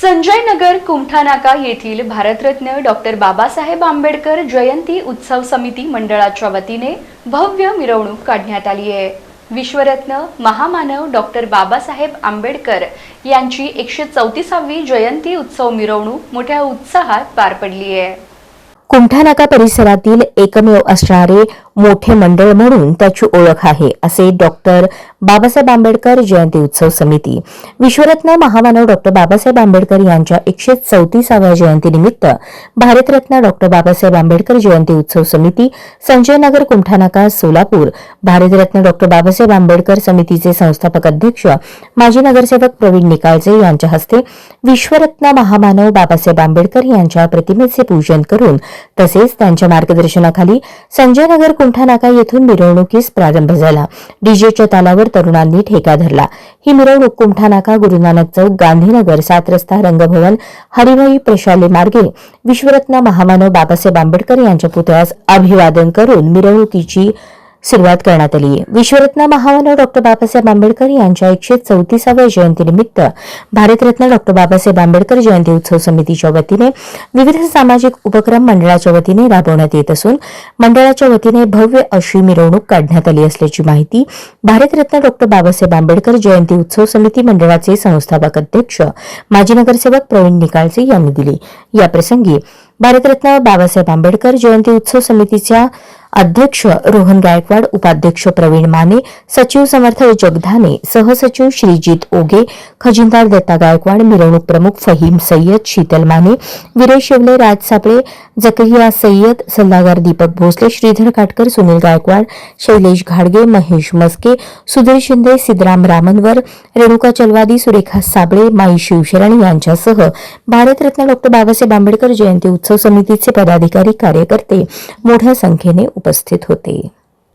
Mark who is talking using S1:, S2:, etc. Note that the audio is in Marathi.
S1: संजय नगर कुमठानाका येथील भारतरत्न डॉक्टर बाबासाहेब आंबेडकर जयंती उत्सव समिती मंडळाच्या वतीने भव्य मिरवणूक काढण्यात आली आहे. विश्वरत्न महामानव डॉक्टर बाबासाहेब आंबेडकर यांची एकशे चौतीसावी जयंती उत्सव मिरवणूक मोठ्या उत्साहात पार पडली आहे.
S2: कुमठानाका परिसरातील एकमेव असणारे मोठे मंडळ म्हणून त्याची ओळख आहे असे डॉक्टर बाबासाहेब आंबेडकर जयंती उत्सव समिती. विश्वरत्न महामानव डॉक्टर बाबासाहेब आंबेडकर यांच्या एकशे चौतीसाव्या जयंतीनिमित्त भारतरत्न डॉक्टर बाबासाहेब आंबेडकर जयंती उत्सव समिती संजय नगर कुमठानाका सोलापूर भारतरत्न डॉक्टर बाबासाहेब आंबेडकर समितीचे संस्थापक अध्यक्ष माजी नगरसेवक प्रवीण निकाळजे यांच्या हस्ते विश्वरत्न महामानव बाबासाहेब आंबेडकर यांच्या प्रतिमेचे पूजन करून तसेच त्यांच्या मार्गदर्शनाखाली संजय नगर कुंठानाका येथून मिरवणुकीस प्रारंभ झाला. डीजेच्या तालावर तरुणांनी ठेका धरला. ही मिरवणूक कुंठानाका गुरुनानक चौक गांधीनगर सात रस्ता रंगभवन हरिभाई प्रशाले मार्गे विश्वरत्न महामानव बाबासाहेब आंबेडकर यांच्या पुतळ्यास अभिवादन करून मिरवणुकीची सुरुवात करण्यात आली. आहे विश्वरत्न महामानव डॉक्टर बाबासाहेब आंबेडकर यांच्या एकशे चौतीसाव्या जयंतीनिमित्त भारतरत्न डॉक्टर बाबासाहेब आंबेडकर जयंती उत्सव समितीच्या वतीने विविध सामाजिक उपक्रम मंडळाच्या वतीने राबवण्यात येत असून मंडळाच्या वतीने भव्य अशी मिरवणूक काढण्यात आली असल्याची माहिती भारतरत्न डॉक्टर बाबासाहेब आंबेडकर जयंती उत्सव समिती मंडळाचे संस्थापक अध्यक्ष माजी नगरसेवक प्रवीण निकाळसे यांनी दिली. याप्रसंगी भारतरत्न बाबासाहेब आंबेडकर जयंती उत्सव समितीच्या अध्यक्ष रोहन गायकवाड उपाध्यक्ष प्रवीण माने सचिव समर्थ जगधाने सहसचिव श्रीजित ओगे खजिनदार दत्ता गायकवाड मिरवणूक प्रमुख फहीम सय्यद शीतल माने विरे शिवले राज सापळे जकरिया सय्यद सल्लागार दीपक भोसले श्रीधर काटकर सुनील गायकवाड शैलेश घाडगे महेश मस्के सुधीर शिंदे सिद्धराम रामनवर रेणुका चलवादी सुरेखा साबळे माई शिवशरण यांच्यासह भारतरत्न डॉक्टर बाबासाहेब आंबेडकर जयंती उत्सव समितीचे पदाधिकारी कार्यकर्ते मोठ्या संख्येने उपस्थित होते.